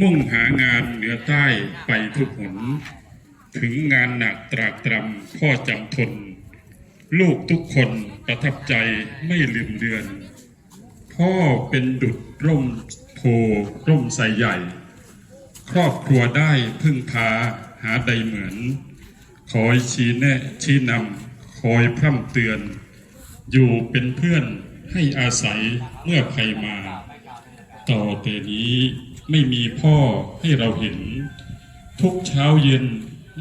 มุ่งหางานเหนือใต้ไปทุกหน ถึงงานหนักตรากตรำพ่อจำทน ลูกทุกคนประทับใจไม่ลืมเลือน พ่อเป็นดุจร่มโพร่มใสใหญ่ ครอบครัวได้พึ่งพาหาใดเหมือน คอยชี้แนะชี้นำคอยพร่ำเตือน อยู่เป็นเพื่อนให้อาศัยเมื่อภัยมา ต่อแต่นี้ ไม่มีพ่อให้เราเห็น ทุกเช้าเย็น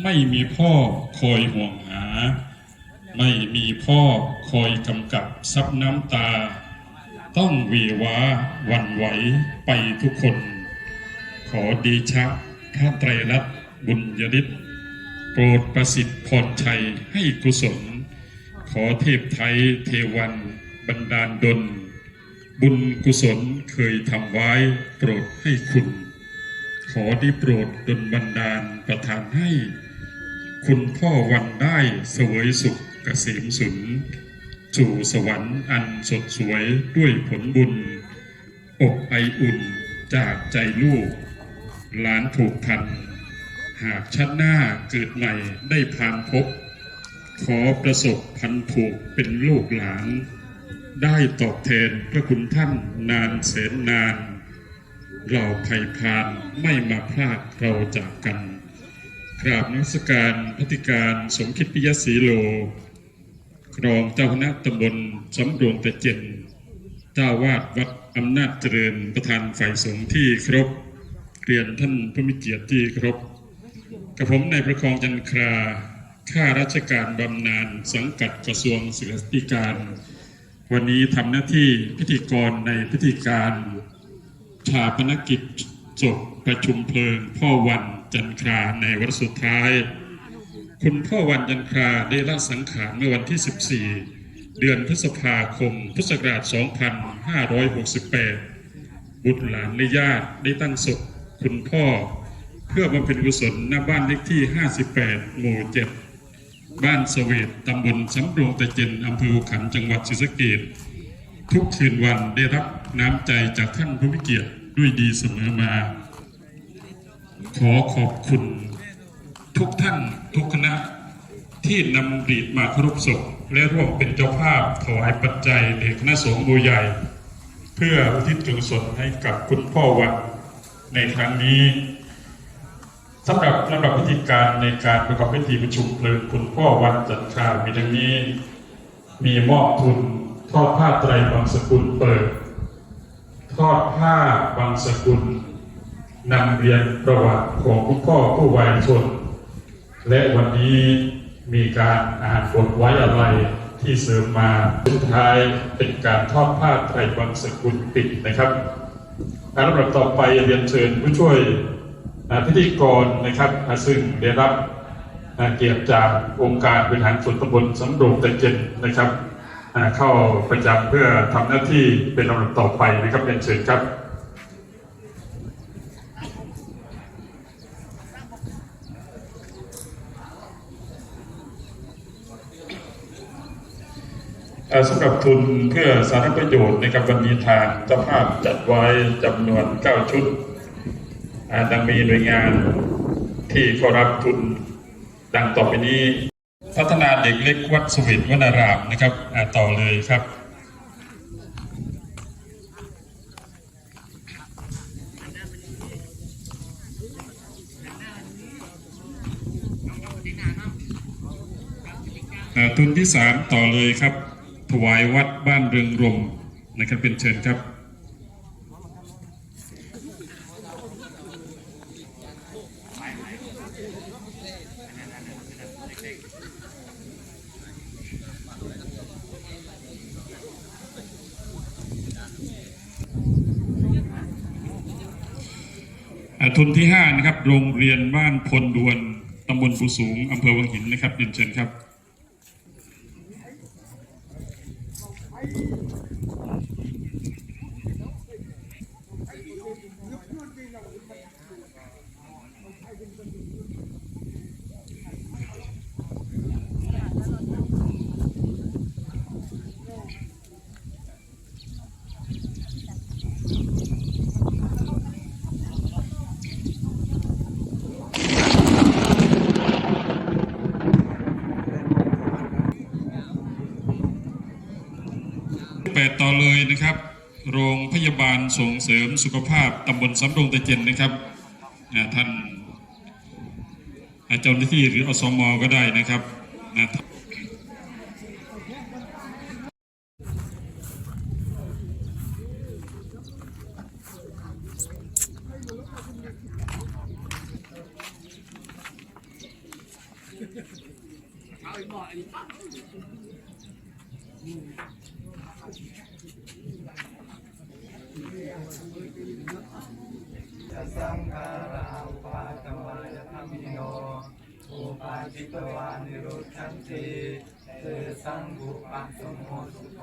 ไม่มีพ่อคอยห่วงหา ไม่มีพ่อคอยกำกับซับน้ำตา ต้องวีว้าหวันไหวไปทุกคน ขอดีชะพระไตรลัตบุญยฤทธิ์โปรดประสิทธิ์พรชัยให้กุศล ขอเทพไทยเทวัน บันดาลดล บุญกุศลเคยทำไว้โปรดให้คุณ ขอได้โปรดดลบันดาลประทานให้ คุณพ่อวันได้เสวยสุขเกษมสุนสู่สวรรค์อันสดสวยด้วยผลบุญอกไออุ่นจากใจลูก หลานผูกพัน หากชาติหน้าเกิดใหม่ได้พานพบ ขอประสบพันผูกเป็นลูกหลาน ได้ตอบแทนพระคุณท่านนานแสนนาน เราภัยพานไม่มาพลาดเราจากกัน กราบนมัสการพติการสมคิดปิยศีโลรองเจ้าคณะตำบลสำรวงแต่เจนเจ้าวาดวัดอำนาจเจริญประธานฝ่ายสงฆ์ที่ครบเรียนท่านผู้มีเกียรติที่ครบกับผมในประคองจันคราข้าราชการบำนาญสังกัดกระทรวงศึกษาธิการ วันนี้ทำหน้าที่พิธีกรในพิธีการชาปนกิจศพประชุมเพลิงพ่อวันจันทราในวันสุดท้าย คุณพ่อวันจันทราได้ละสังขารเมื่อวันที่ 14 เดือนพฤษภาคม พุทธศักราช 2568 บุตรหลานและญาติได้ตั้งศพคุณพ่อ เพื่อบำเพ็ญกุศลณบ้านเลขที่ 58 หมู่ 7 บ้านสเวตตำบลสำโรงตะเจนอำเภอขันจังหวัดศรีสะเกษทุกคืนวันได้รับน้ำใจจากท่านผู้มีเกียรติด้วยดีเสมอมา ขอขอบคุณทุกท่านทุกคณะที่นำรีดมาครพศพและร่วมเป็นเจ้าภาพถวายปัจจัยเด็กคณะสงฆ์บัวใหญ่ เพื่ออุทิศจุกุศลให้กับคุณพ่อวันในครั้งนี้ สำหรับลำดับพิธีการในการประกอบพิธีประชุมเพลิงคุณพ่อวันจันทรามีดังนี้ มีมอบทุนทอดผ้าไตรบางสกุลเปิด ทอดผ้าบางสกุลนำเรียนประวัติของคุณพ่อผู้วายชน และวันนี้มีการอ่านบทไว้อะไรที่เสริมมาสุดท้ายเป็นการทอดผ้าไตรบางสกุลปิดนะครับการลำดับต่อไปเรียนเชิญผู้ช่วย พิธีกรนะครับซึ่งได้รับเกียรติจากองค์การบริหารส่วนตำบลสำโรงตะเจนนะครับเข้าประจำเพื่อทำหน้าที่เป็นลำดับต่อไปนะครับเรียนเชิญครับสำหรับทุนเพื่อสาธารณประโยชน์ในกับวันนี้ทางเจ้าภาพจัดไว้จำนวน 9 ชุด ดังมีหน่วยงานที่เข้ารับทุนดังต่อไปนี้ พัฒนาเด็กเล็กวัดสวิตวนารามนะครับต่อเลยครับทุนที่สามต่อเลยครับ ถวายวัดบ้านเรืองรมนะครับเป็นเชิญครับ ทุนที่ห้านะครับโรงเรียนบ้านพลดวนตำบลฟูสูงอำเภอวังหินนะครับเรียนเชิญครับ ค 8 ต่อเลยนะครับ โรงพยาบาลส่งเสริ มสุขภาพตำบลสำโรงตะเจนนะครับท่านอาเจ้าหน้าที่หรืออสมก็ได้นะครับนะ สังฆาราอุปาตวายธรรมิโนอุปาจิตวานิรุตชันติเตสังบุปัสสโมสุโภ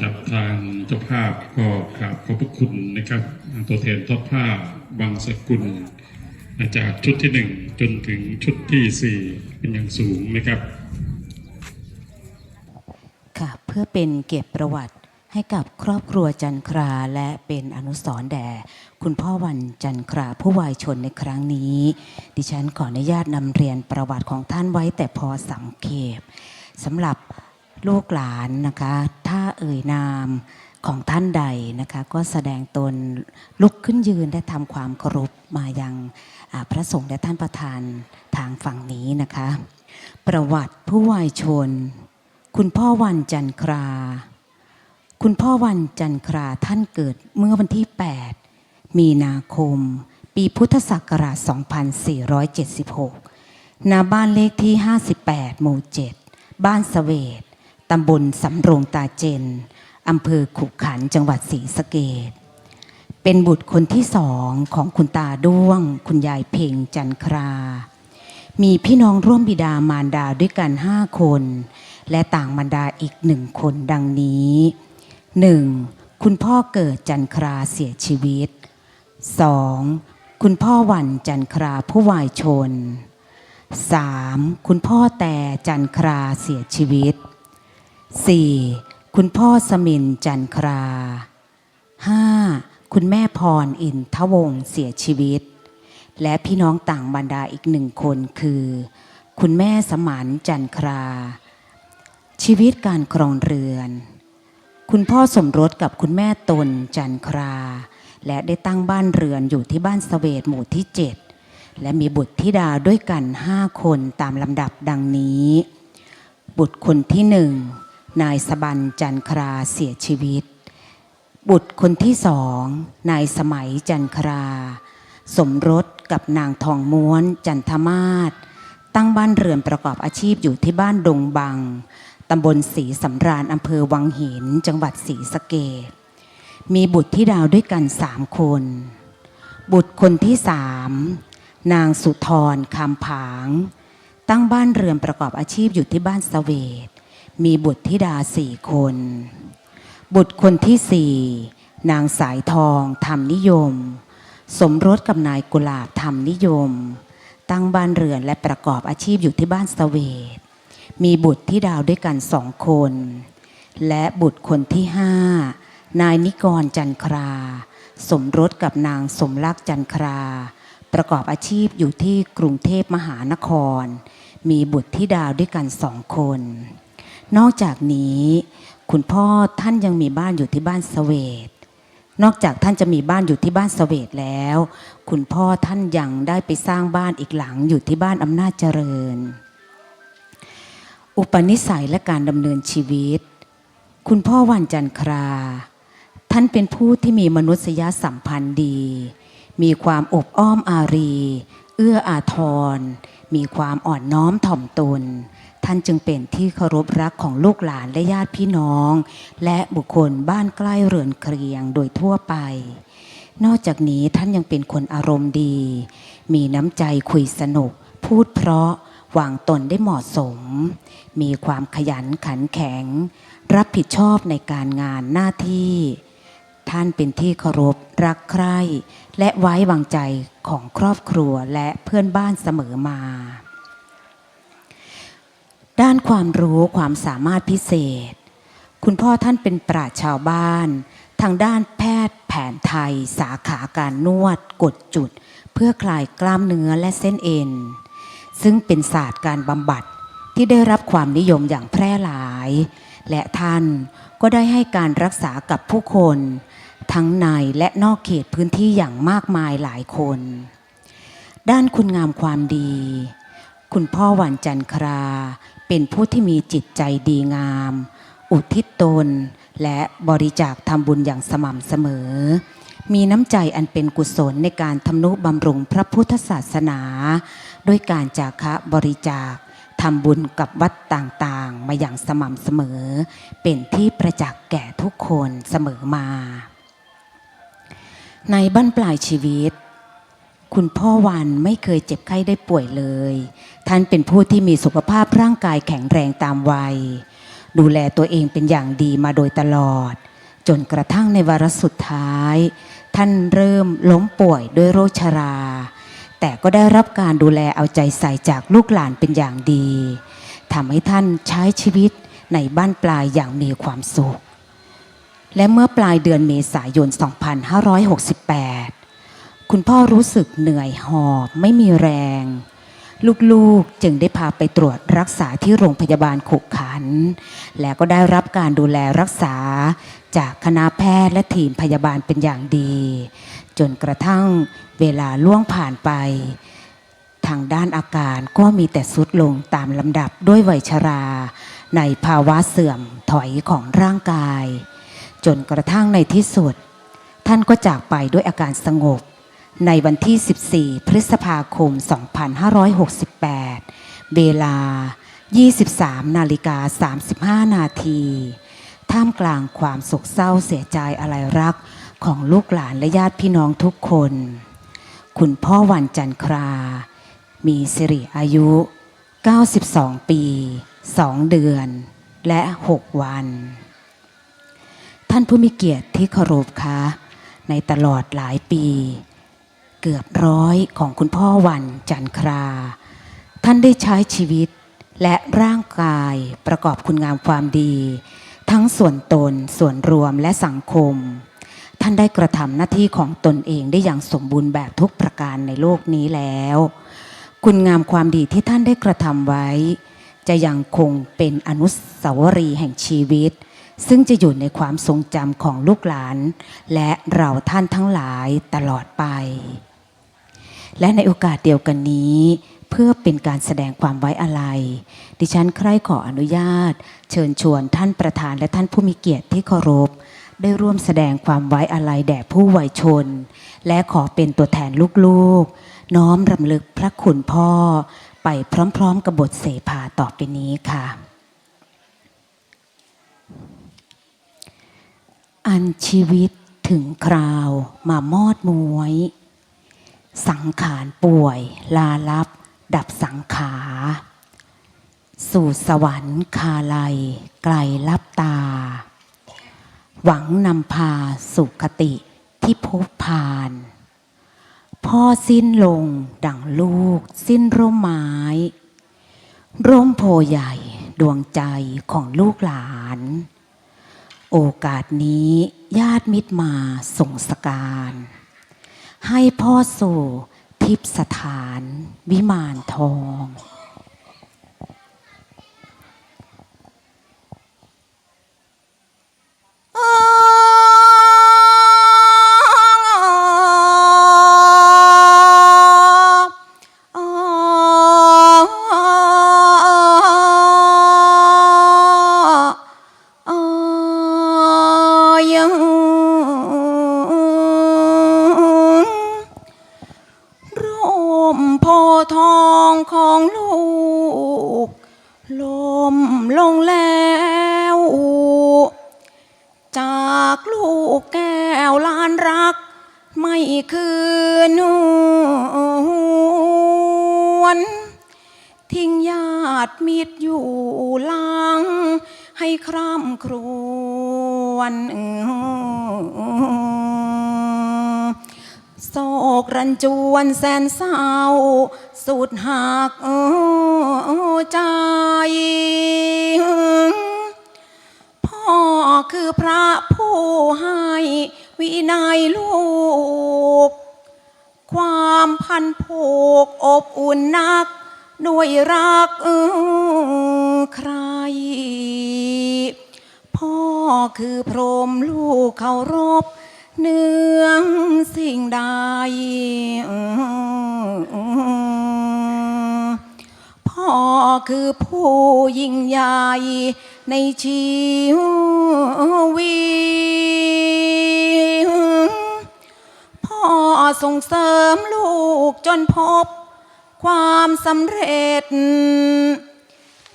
ครับทางเจ้าภาพก็กราบขอบพระคุณนะครับ ตัวแทนทอดผ้าบาง สกุล จากชุดที่หนึ่งจนถึงชุดที่สี่เป็นอย่างสูงนะครับ ค่ะเพื่อเป็นเก็บประวัติให้กับครอบครัวจันคราและเป็นอนุสรแด่ คุณพ่อวันจันคราผู้วายชนในครั้งนี้ ดิฉันขออนุญาตนำเรียนประวัติของท่านไว้แต่พอสังเขปสำหรับลูกหลานนะคะ ถ้าเอ่ยนาม ของท่านใดนะคะก็แสดงตนลุกขึ้นยืนและทำความเคารพมายังอ่าพระสงฆ์และท่านประธานทางฝั่งนี้นะคะ ประวัติผู้วายชน คุณพ่อวันจันครา คุณพ่อวันจันคราท่านเกิดเมื่อวันที่ 8 มีนาคม ปีพุทธศักราช 2476ณบ้านเลขที่ 58 หมู่ 7 บ้านสเวตตำบลสำโรงตาเจน อำเภอขุขันจังหวัดศรีสะเกดเป็นบุตรคนที่สองของคุณตาด้วง คุณยายเพ่งจันครา มีพี่น้องร่วมบิดามารดาด้วยกันห้าคน และต่างมารดาอีกหนึ่งคนดังนี้หนึ่งคุณพ่อเกิดจันคราเสียชีวิตสองคุณพ่อวันจันคราผู้วายชนสามคุณพ่อแต่จันคราเสียชีวิตสี่ คุณพ่อสมินจันคราห้าคุณแม่พรอินทวงเสียชีวิต และพี่น้องต่างบรรดาอีกหนึ่งคนคือ คุณแม่สมานจันครา ชีวิตการครองเรือน คุณพ่อสมรสกับคุณแม่ตนจันครา และได้ตั้งบ้านเรือนอยู่ที่บ้านสเวตหมู่ที่ 7 และมีบุตรธิดาด้วยกันห้าคนตามลำดับดังนี้ บุตรคนที่หนึ่ง นายสบันจันคราเสียชีวิต บุตรคนที่สอง นายสมัยจันครา สมรสกับนางทองม้วนจันทมาศตั้งบ้านเรือนประกอบอาชีพอยู่ที่บ้านดงบัง ตำบลศรีสำราญอำเภอวังหิน จังหวัดศรีสะเกดมีบุตรที่ดาวด้วยกันสามคน บุตรคนที่สามนางสุธรคำผาง ตั้งบ้านเรือนประกอบอาชีพอยู่ที่บ้านสเวต มีบุตรธิดาสี่คน บุตรคนที่สี่นางสายทองธรรมนิยม สมรสกับนายกุหลาบธรรมนิยม ตั้งบ้านเรือนและประกอบอาชีพอยู่ที่บ้านสเวตมีบุตรที่ดาวด้วยกันสองคน และบุตรคนที่ห้านายนิกรจันครา สมรสกับนางสมรักจันครา ประกอบอาชีพอยู่ที่กรุงเทพมหานคร มีบุตรที่ดาวด้วยกันสองคน นอกจากนี้ คุณพ่อท่านยังมีบ้านอยู่ที่บ้านสเวตนอกจากท่านจะมีบ้านอยู่ที่บ้านสเวตแล้ว คุณพ่อท่านยังได้ไปสร้างบ้านอีกหลังอยู่ที่บ้านอำนาจเจริญ อุปนิสัยและการดำเนินชีวิต คุณพ่อวันจันครา ท่านเป็นผู้ที่มีมนุษยสัมพันธ์ดี มีความอบอ้อมอารี เอื้ออาทร มีความอ่อนน้อมถ่อมตน ท่านจึงเป็นที่เคารพรักของลูกหลานและญาติพี่น้อง และบุคคลบ้านใกล้เรือนเคียงโดยทั่วไป นอกจากนี้ท่านยังเป็นคนอารมณ์ดี มีน้ำใจคุยสนุก พูดเพราะวางตนได้เหมาะสม มีความขยันขันแข็ง รับผิดชอบในการงานหน้าที่ ท่านเป็นที่เคารพรักใคร่ และไว้วางใจของครอบครัวและเพื่อนบ้านเสมอมา ด้านความรู้ความสามารถพิเศษ คุณพ่อท่านเป็นปราชชาวบ้าน ทางด้านแพทย์แผนไทย สาขาการนวด กดจุด เพื่อคลายกล้ามเนื้อและเส้นเอ็น ซึ่งเป็นศาสตร์การบำบัดที่ได้รับความนิยมอย่างแพร่หลาย และท่านก็ได้ให้การรักษากับผู้คน ทั้งในและนอกเขตพื้นที่อย่างมากมายหลายคน ด้านคุณงามความดี คุณพ่อหวันจันครา เป็นผู้ที่มีจิตใจดีงาม อุทิศตน และบริจาคทำบุญอย่างสม่ำเสมอ มีน้ำใจอันเป็นกุศลในการทำนุบำรุงพระพุทธศาสนา ด้วยการจาคะบริจาคทำบุญกับวัดต่างๆ มาอย่างสม่ำเสมอ เป็นที่ประจักษ์แก่ทุกคนเสมอมา ในบั้นปลายชีวิต คุณพ่อวันไม่เคยเจ็บไข้ได้ป่วยเลย ท่านเป็นผู้ที่มีสุขภาพร่างกายแข็งแรงตามวัย ดูแลตัวเองเป็นอย่างดีมาโดยตลอด จนกระทั่งในวาระสุดท้าย ท่านเริ่มล้มป่วยด้วยโรคชรา แต่ก็ได้รับการดูแลเอาใจใส่จากลูกหลานเป็นอย่างดีทำให้ท่านใช้ชีวิตในบ้านปลายอย่างมีความสุข และเมื่อปลายเดือนเมษายน 2568 คุณพ่อรู้สึกเหนื่อยหอบไม่มีแรง ลูกๆจึงได้พาไปตรวจรักษาที่โรงพยาบาลขุขัน และก็ได้รับการดูแลรักษา จากคณะแพทย์และทีมพยาบาลเป็นอย่างดี จนกระทั่งเวลาล่วงผ่านไป ทางด้านอาการก็มีแต่สุดลงตามลำดับด้วยวัยชรา ในภาวะเสื่อมถอยของร่างกาย จนกระทั่งในที่สุด ท่านก็จากไปด้วยอาการสงบ ในวันที่ 14 พฤษภาคม 2568 เวลา 23 นาฬิกา 35 นาที ท่ามกลางความโศกเศร้าเสียใจอะไรรักของลูกหลานและญาติพี่น้องทุกคน คุณพ่อวันจันทรา มีสิริอายุ 92 ปี 2 เดือน และ 6 วัน ท่านผู้มีเกียรติที่เคารพคะ ในตลอดหลายปี เกือบร้อยของคุณพ่อวันจันทรา ท่านได้ใช้ชีวิตและร่างกายประกอบคุณงามความดี ทั้งส่วนตนส่วนรวมและสังคม ท่านได้กระทำหน้าที่ของตนเองได้อย่างสมบูรณ์แบบทุกประการในโลกนี้แล้ว คุณงามความดีที่ท่านได้กระทำไว้ จะยังคงเป็นอนุสาวรีย์แห่งชีวิต ซึ่งจะอยู่ในความทรงจำของลูกหลาน และเราท่านทั้งหลายตลอดไป และในโอกาสเดียวกันนี้ เพื่อเป็นการแสดงความไว้อาลัย ดิฉันใคร่ขออนุญาต เชิญชวนท่านประธานและท่านผู้มีเกียรติที่เคารพ ได้ร่วมแสดงความไว้อาลัยแด่ผู้วัยชน และขอเป็นตัวแทนลูกๆ น้อมรำลึกพระคุณพ่อ ไปพร้อมๆกับบทเสภาต่อไปนี้ค่ะอันชีวิตถึงคราวมามอดมวย สังขารป่วย ลาลับ ดับสังขา สู่สวรรค์คาลัย ไกลลับตา หวังนำพาสุขติที่พบผ่าน พ่อสิ้นลงดั่งลูก สิ้นร่มไม้ ร่มโพใหญ่ดวงใจของลูกหลาน โอกาสนี้ญาติมิตรมาส่งสการ ให้พ่อสู่ทิพสถานวิมานทอง Oh! นจวนแสนเศร้า สุดหักใจ พ่อคือพระผู้ให้วินัยลูก ความพันผูกอบอุ่นนัก ด้วยรักใคร พ่อคือพรหมลูกเคารพ เนืองสิ่งใดพ่อคือผู้ยิ่งใหญ่ในชีวิตพ่อส่งเสริมลูกจนพบความสำเร็จ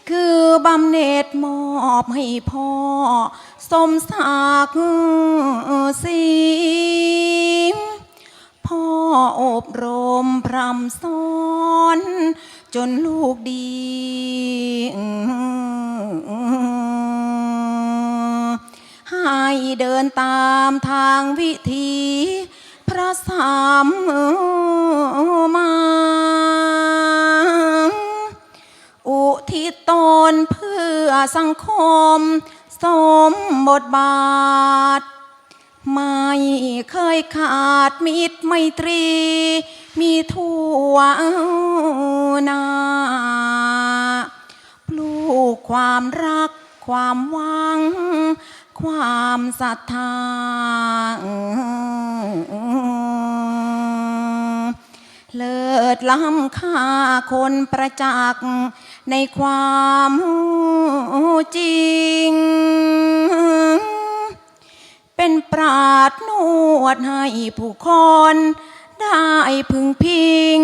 คือบำเหน็จมอบให้พ่อ สมศักดิ์ศรีพ่ออบรมพรำสอนจนลูกดี ให้เดินตามทางวิถีพระสามมาอุทิศตนเพื่อสังคม สมบทบาท ไม่เคยขาดมิตรไมตรี มีทั่วนาปลูกความรักความหวัง ความศรัทธาเลิศล้ำค่าคนประจักษ์ ในความจริง เป็นปราดนวดให้ผู้คนได้พึงพิง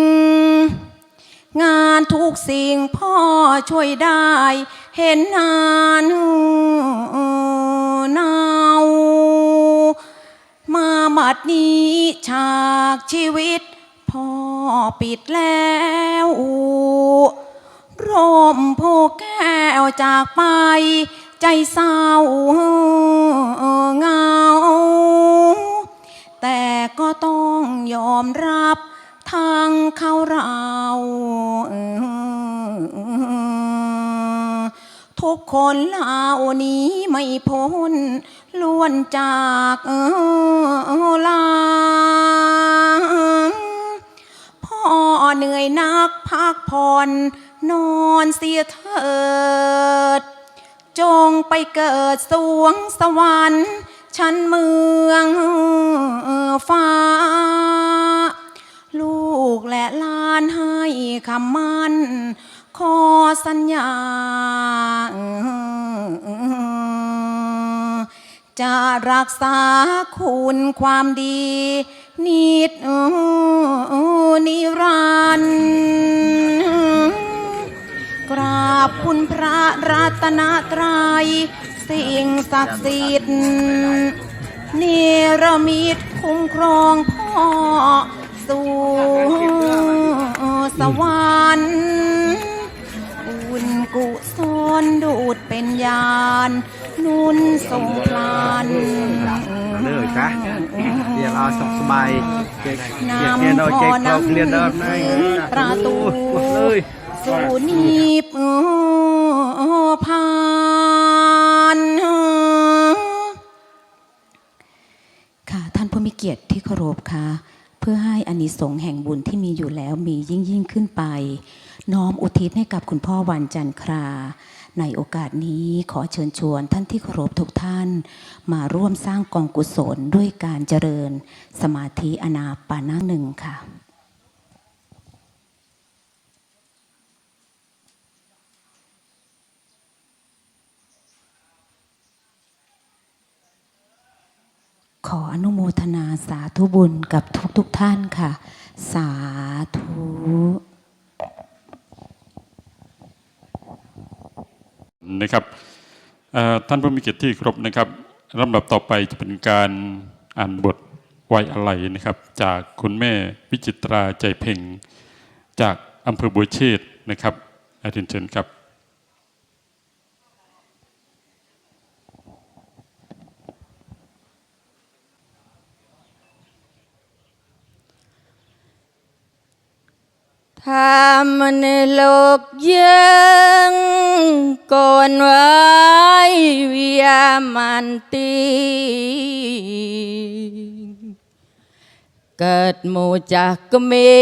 งานทุกสิ่งพ่อช่วยได้เห็นนานนาวมาบัดนี้ฉากชีวิตพ่อปิดแล้ว ร่มโพแก้วจากไป ใจเศร้าเหงา แต่ก็ต้องยอมรับทางเขาเราทุกคนเหล่านี้ไม่พ้นล้วนจากลาพ่อ เหนื่อยนักพักผ่อนนอนเสียเถิด จงไปเกิดสวงสวรรค์ชั้นเมืองฟ้า ลูกและลานให้คำมั่น ขอสัญญา จะรักษาคุณความดี นิดนิรันดร์กราบคุณพระรัตนตรัยสิ่งศักดิ์สิทธิ์เนรมิตคุ้มครองพ่อสู่สวรรค์บุญกุศลดูดเป็นยาน นุนทรงพลัน เลยจ้ะเดี๋ยวเอาสบสบายเจ๊กนเจ๊กเนี่ยำเราเจ๊อกเราเรียนเดินนำได้ประตูเลยสู่นีบพานค่ะท่านผู้มีเกียรติที่เคารพค่ะ เพื่อให้อานิสงส์แห่งบุญที่มีอยู่แล้วมียิ่งยิ่งขึ้นไป น้อมอุทิศให้กับคุณพ่อวันจันทร์ครา ในโอกาสนี้ขอเชิญชวนท่านที่เคารพทุกท่าน มาร่วมสร้างกองกุศลด้วยการเจริญ สมาธิอนาปานะหนึ่งค่ะขออนุโมทนาสาธุบุญกับทุกๆทท่านค่ะ สาธุ นะครับท่านผู้มีเกียรติที่ครบนะครับลำดับต่อไปจะเป็นการอ่านบทไว้อะไรนะครับ จากคุณแม่วิจิตราใจเพ่งจากอำเภอบัวเชษนะครับอาทินเชิญครับ ថាមនុស្សលោកយើងកូនវៃវាមិនទីកើតមកចាស់ក្មេ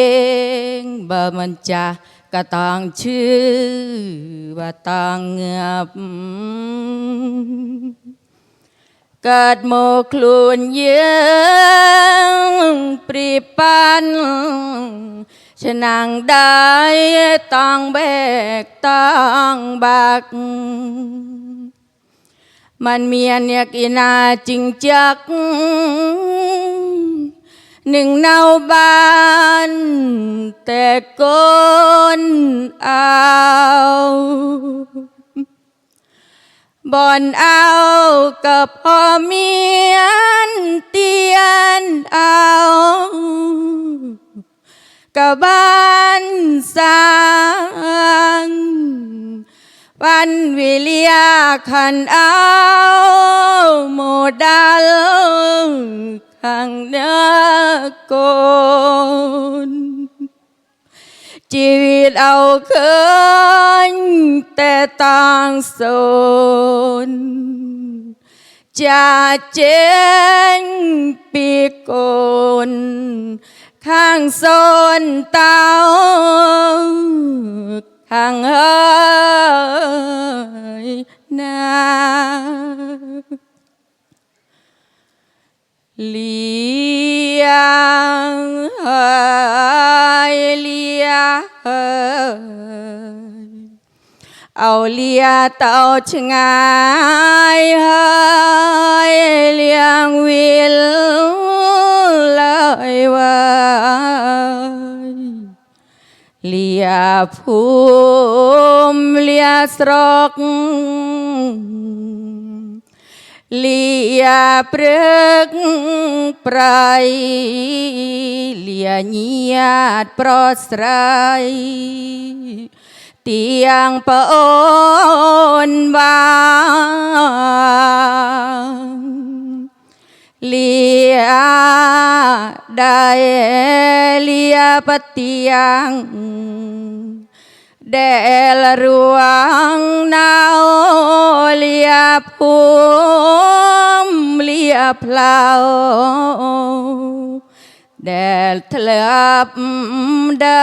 ងបើមិនចាស់ក៏តង់ឈឺបើតង់ងាប់កើតមកខ្លួនយើងព្រីប៉ាន់ ฉนังได้ต้องแบกต้องบัก มันเมียนยากอีนาจิงจัก หนึ่งเนาบ้าน แต่ก้นเอาบอนเอากับพ่อเมียนเตียนเอา กบบ้านสร้างวันวิเลียขันเอาโมดัลขังเนื้อกนชีวิตเอาคืนแต่ต่างสนจะเจนปีกน ข้างโซนเตาข้างเอยนาเลียงเอยเลียเอย เอาเลียเต่าชงายเฮยเลียงวิลเลยว่าเลียภูมิเลียสรอกเลียเปรกไพรเลียเงียดปลอสาย เตียงปโอนบางเลียได้เลียปะเตียงแดลรวงนาวเลียภูมเลียเพลาแดดทะเลบเดา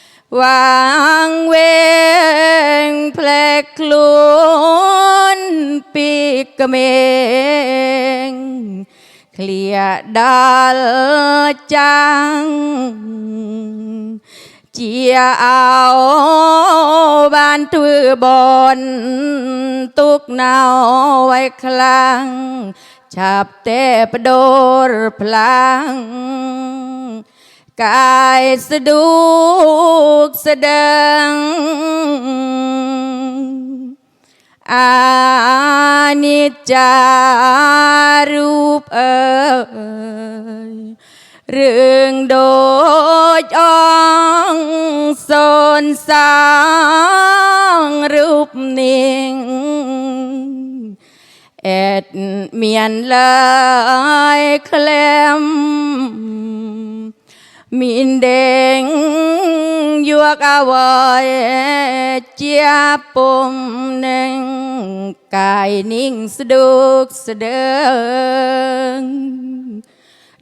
วางเวงเพลกลุนปีกกระเมง เคลียดาลจัง เจียเอาบ้านถือบอนตุกนาวไว้คลังฉับเตปโดรพลัง กายสะดุกสะดังอานิจจารูปเอ่ยเรื่องโดยอ่องโซนสางรูปนิ่งแอดเมียนลายเคลม มินเดงยวกอาวายเจียปมหนึ่งกายนิ่งสะดุกสะเดิง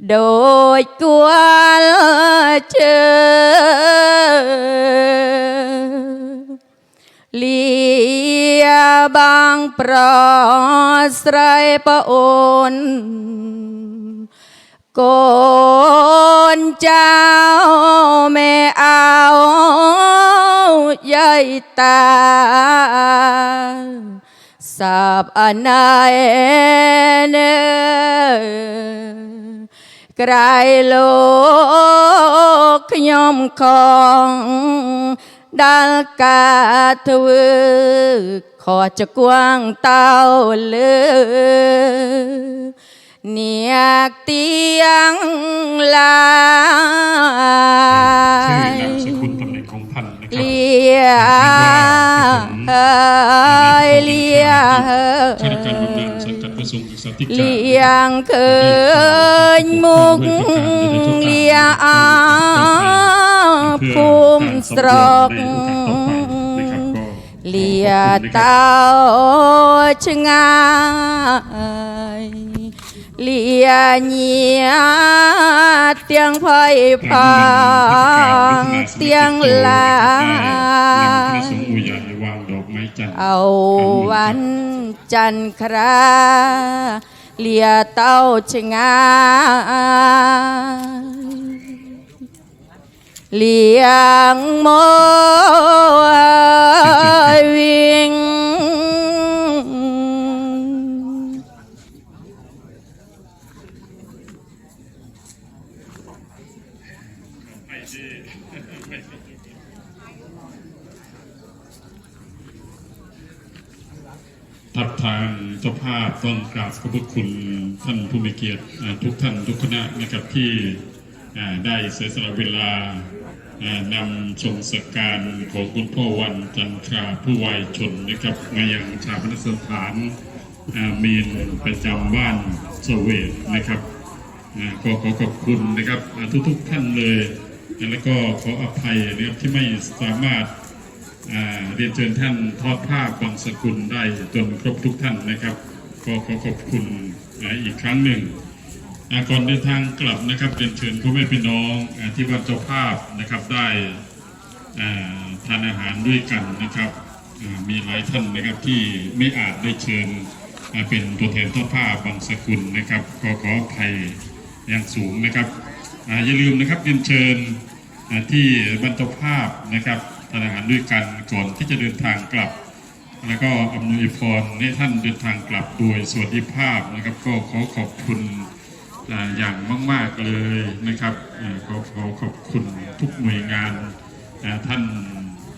โดยกวนเจอเลียบางปรอสไรปะโอน กนเจ้าแม่เอาใหญ่ตาสับอนายเนไกลโลกยอมของดัลกาทวขอจะกว้างเต้าเลือ เนียกเตียงลาชื่อนายมสกุลตำแหน่งของท่านนะครัเลียเฮยเลียเฮข้าราชการบำนาญยสังกัดกระทรวงศึกษาธิการเลียงเคยมุกเลียอาภูมิสตรอกนะครับก็เลียเต้าชงาย เลียเนียเตียงไผ่พางเตียงลาพระสงฆ์อุยาวางดอกไม้จันทร์เอาวันจันทราเลียเต้าชงาเลียงโมวิ่ง ทับทาง เจ้าภาพต้องกราบขอบพระคุณท่านผู้มีเกียรติทุกท่านทุกคณะนะครับที่ได้เสียสละเวลานำชมสการของคุณพ่อวันจันทราผู้วัยชนนะครับมายังชาพนสถานอ่ามีนประจำบ้านสเวตนะครับก็ขอขอบคุณนะครับอ่าทุกๆท่านเลย แล้วก็ขออภัยนะครับที่ไม่สามารถอ่า เรียนเชิญท่านทอดผ้าบางสกุลได้จนครบทุกท่านนะครับ ก็ขอขอบคุณอีกครั้งหนึ่งก่อนเดินทางกลับนะครับเรียนเชิญพ่อแม่พี่น้องอที่วัดเจ้าภาพนะครับได้ทานอาหารด้วยกันนะครับมีหลายท่านนะครับที่ไม่อาจได้เชิญเป็นตัวแทนทอดผ้าบางสกุลนะครับก็ขออภัยอย่างสูงนะครับออย่าลืมนะครับเรียนเชิญที่บรรทภาพนะครับ ทานอาหารด้วยกันก่อนที่จะเดินทางกลับ แล้วก็อำนวยพรให้ท่านเดินทางกลับโดยสวัสดิภาพนะครับ ก็ขอขอบคุณอ่าอย่างมาก ๆ เลยนะครับขอขอขอบคุณทุกหน่วยงานท่าน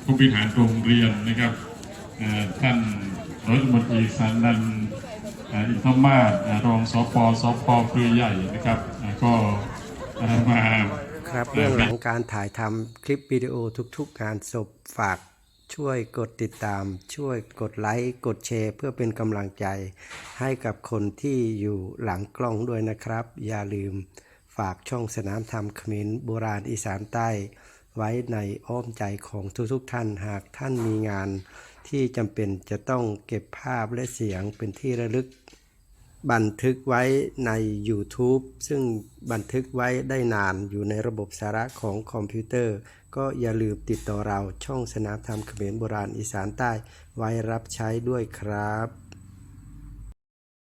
ผู้บริหารโรงเรียนนะครับท่านรัฐมนตรีสันนันอินทมาศรองสปสปเครือใหญ่นะครับ ก็อ่า มาครับเบื้องหลังการถ่ายทำคลิปวิดีโอทุก ๆ งานศพฝากช่วยกดติดตาม ช่วยกดไลค์กดแชร์ เพื่อเป็นกำลังใจ ให้กับคนที่อยู่หลังกล้องด้วยนะครับ อย่าลืมฝากช่องสนามธรรมขมิ้นโบราณอีสานใต้ ไว้ในอ้อมใจของทุกๆท่านหากท่านมีงาน ที่จำเป็นจะต้องเก็บภาพและเสียงเป็นที่ระลึก บันทึกไว้ใน YouTube ซึ่งบันทึกไว้ได้นานอยู่ในระบบสาระของคอมพิวเตอร์ ก็อย่าลืมติดต่อเราช่องสนามธรรมเขมรโบราณอีสานใต้ไว้รับใช้ด้วยครับ